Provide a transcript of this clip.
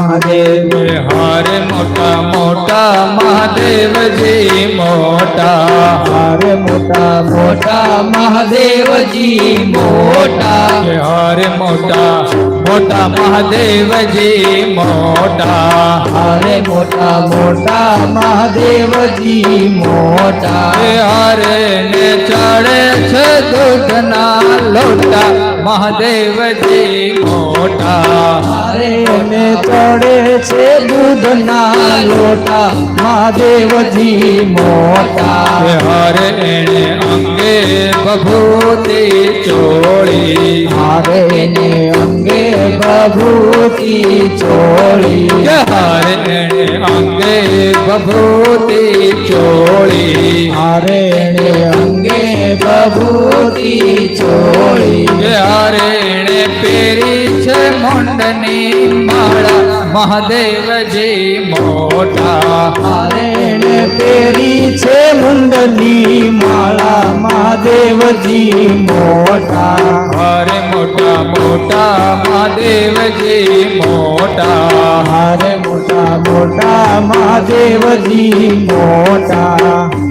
મહાદેવ હારે મોટા મોટા મહાદેવજી મોટા હારે મોટા મોટા મહાદેવજી મોટા હારે મોટા મોટા મહાદેવજી મોટા હારે મોટા મોટા મહાદેવજી મોટા હારે ને ચડે છે દૂધના લોટા મહાદેવજી મોટા હારે ને ચડે છે દૂધના લોટા મહાદેવજી મોટા હારે એને અંગે બભૂતિ ચોળી હારે ને અંગે બભૂતિ ચોળી હારે એને અંગે બભૂતિ ચોળી હારે ને અંગે બભૂતિ ચોળી હારે એને પેરી છે મુંડની માળા મહાદેવજી મોટા હારે ને પેરી છે મુંડની માળા મહાદેવજી મોટા હારે મોટા મોટા મહાદેવજી મોટા હારે મોટા મોટા મહાદેવજી મોટા